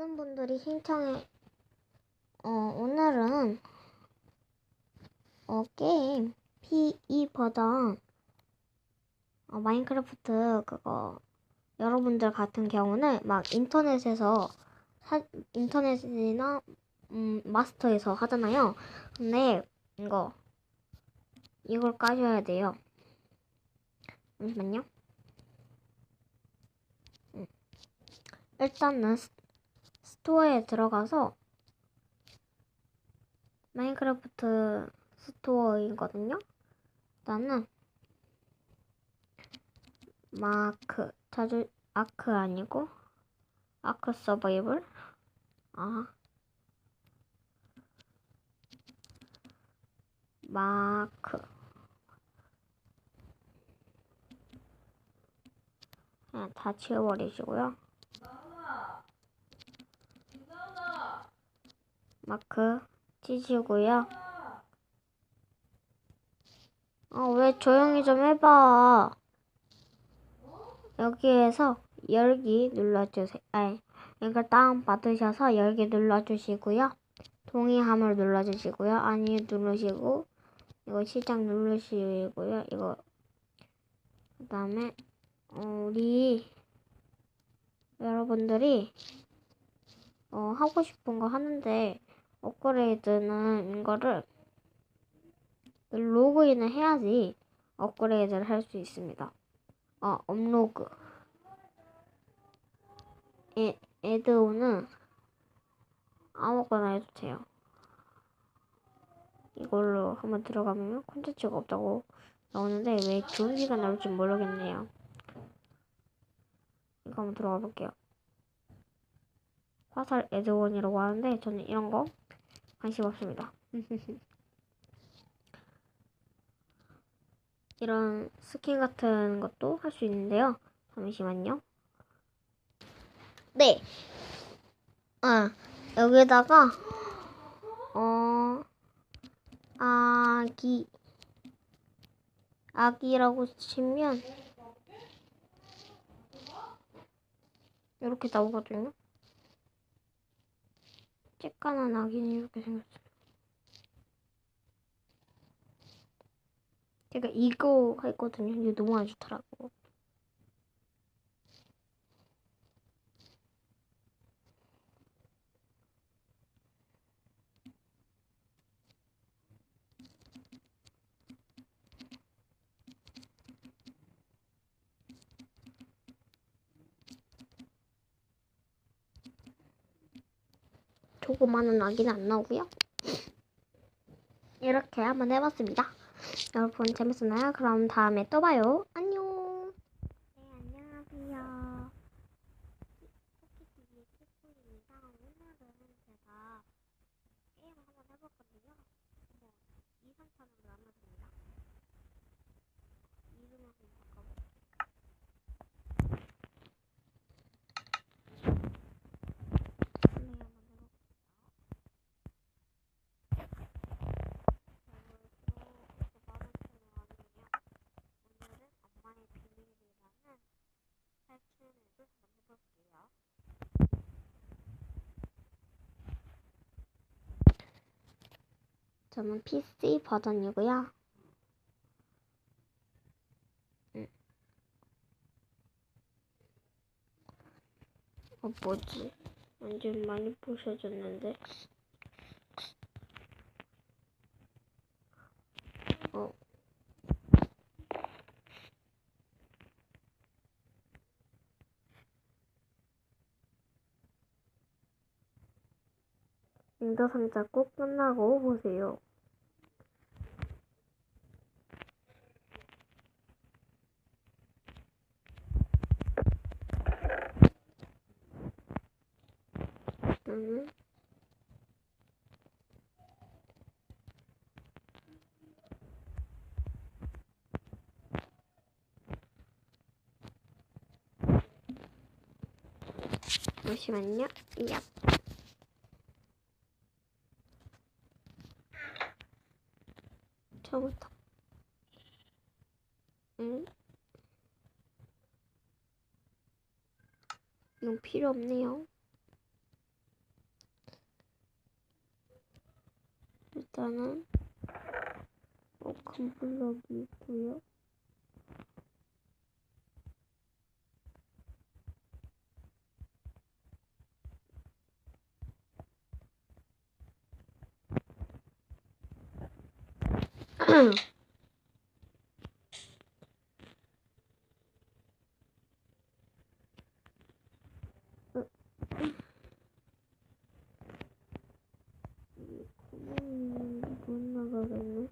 많은 분들이 신청해, 어, 오늘은, 어, 게임, P2 버전, 어, 마인크래프트, 그거, 여러분들 같은 경우는 막 인터넷에서, 사, 인터넷이나, 음, 마스터에서 하잖아요. 근데, 이거, 이걸 까셔야 돼요. 잠시만요. 음. 일단은 스- 스토어에 들어가서 마인크래프트 스토어이거든요. 일단은 마크 자주 아크 아니고 아크 서바이벌 아 마크 그냥 다 지워버리시고요. 마크 치시고요. 어, 왜 조용히 좀 해봐. 여기에서 열기 눌러주세요. 아니, 이걸 다운 받으셔서 열기 눌러주시고요. 동의함을 눌러주시고요. 아니 누르시고 이거 시작 누르시고요. 이거 그 다음에 어, 우리 여러분들이 어, 하고 싶은 거 하는데 업그레이드는 이거를 로그인을 해야지 업그레이드를 할 수 있습니다. 어, 업로그. 에, 에드온은 아무거나 해도 돼요. 이걸로 한번 들어가면 콘텐츠가 없다고 나오는데 왜 좋은 기가 나올지 모르겠네요. 이거 한번 들어가 볼게요. 화살 에드온이라고 하는데 저는 이런 거 관심 없습니다. 이런 스킨 같은 것도 할 수 있는데요. 잠시만요. 네. 아, 여기다가 어 아기 아기라고 치면 이렇게 나오거든요. 쬐깐한 아기는 이렇게 생겼어요. 제가 이거 했거든요. 이거 너무 안 좋더라고. 조그마한 아기는 안 나오고요. 이렇게 한번 해봤습니다. 여러분 재밌었나요? 그럼 다음에 또 봐요. 안녕. 네 안녕하세요. 코키TV의 키코입니다. 오늘은 제가 게임 한번 해봤거든요. 뭐 2, 3탄으로 나눠집니다. 이름을 한번 바꿔볼게요. 플레이 한번 해볼게요. 오늘은 엄마의 비밀이라는 탈출을 한번 해볼게요. 저는 PC 버전이고요. 음. 어, 뭐지? 완전 많이 부셔졌는데. 어. 인도 상자 꼭 끝나고 보세요. 음. 잠시만요. 야. 처음부터. 응? 이건 필요 없네요. 일단은 어, 큰 블럭이 있고요. 이 구멍이 못 나가겠네.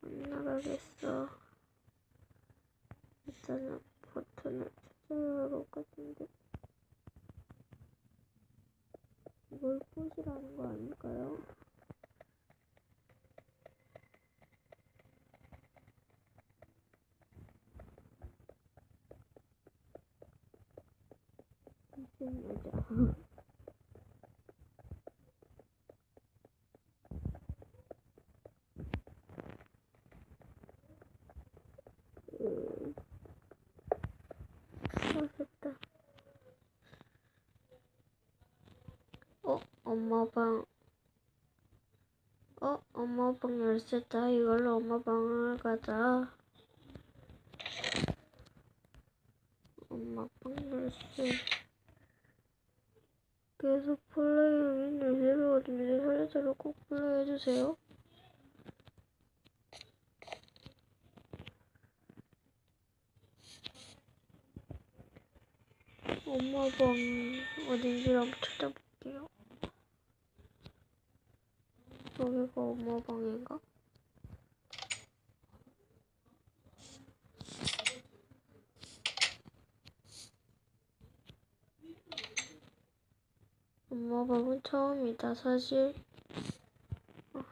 못 나가겠어. 일단은 버튼을 것 같은데. 이걸 부시라는 거 아닐까요? 무슨 여자. 음. 아, 됐다. 어, 엄마 방. 어, 엄마 방 열쇠다. 이걸로 엄마 방을 가자. 엄마 방 열쇠. 계속 열쇠를 얻으면 살려서로 꼭 플레이해주세요. 엄마 방 어딘지 한번 찾아볼게요. 여기가 엄마 방인가? 엄마 방은 처음이다. 사실 아,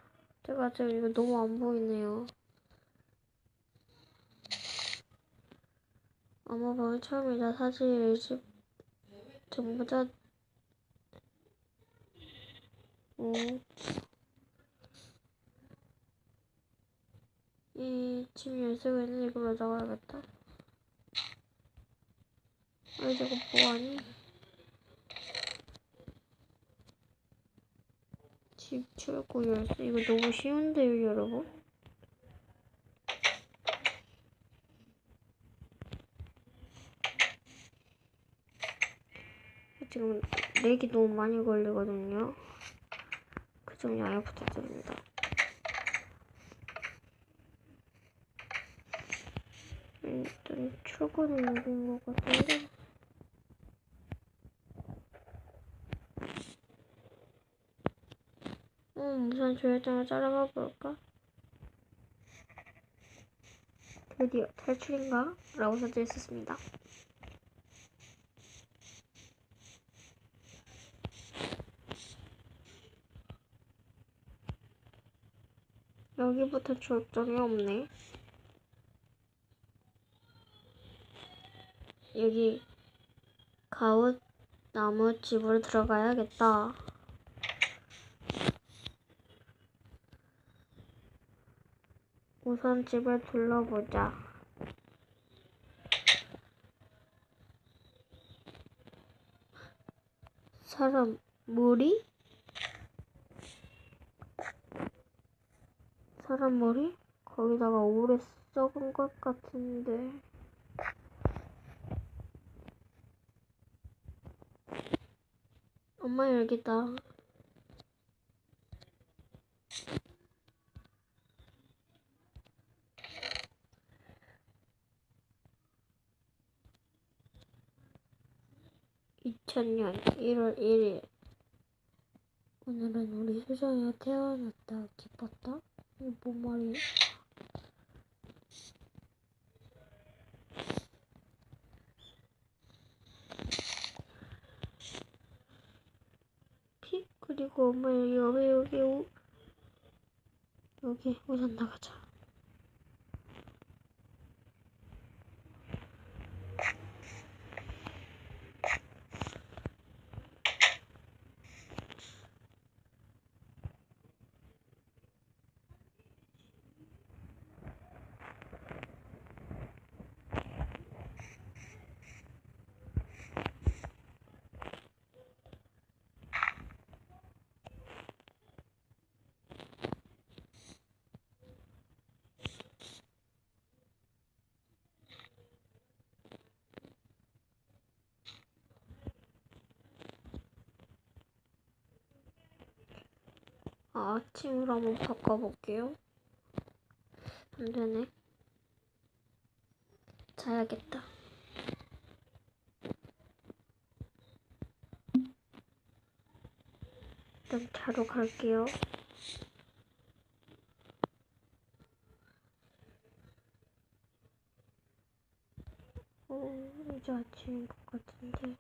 제가 지금 이거 너무 안 보이네요. 엄마 방은 처음이다. 사실 전부 다 어, 이집 열쇠가 있는 이걸로 나가야겠다. 아니 저거 뭐하니? 집 출구 열쇠 이거 너무 쉬운데요 여러분? 지금 렉이 너무 많이 걸리거든요. 그 점 양해 부탁드립니다. 일단 출구는 여기인 것 같은데 음, 우선 조회장을 따라가 볼까? 드디어 탈출인가? 라고 써져 있었습니다. 여기부터 절정이 없네. 여기 가웃 나무 집으로 들어가야겠다. 우선 집을 둘러보자. 사람 머리? 사람 머리? 거기다가 오래 썩은 것 같은데. 엄마 여기다. (2000년 1월 1일) 오늘은 우리 수정이가 태어났다 기뻤다? 이게 뭔 말이야? 피 그리고 엄마 여기 여기 여기 오 여기 우선 나가자. 아, 아침으로 한번 바꿔볼게요. 안 되네. 자야겠다. 일단 자러 갈게요. 어, 이제 아침인 것 같은데.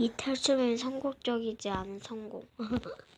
이 탈춤은 성공적이지 않은 성공.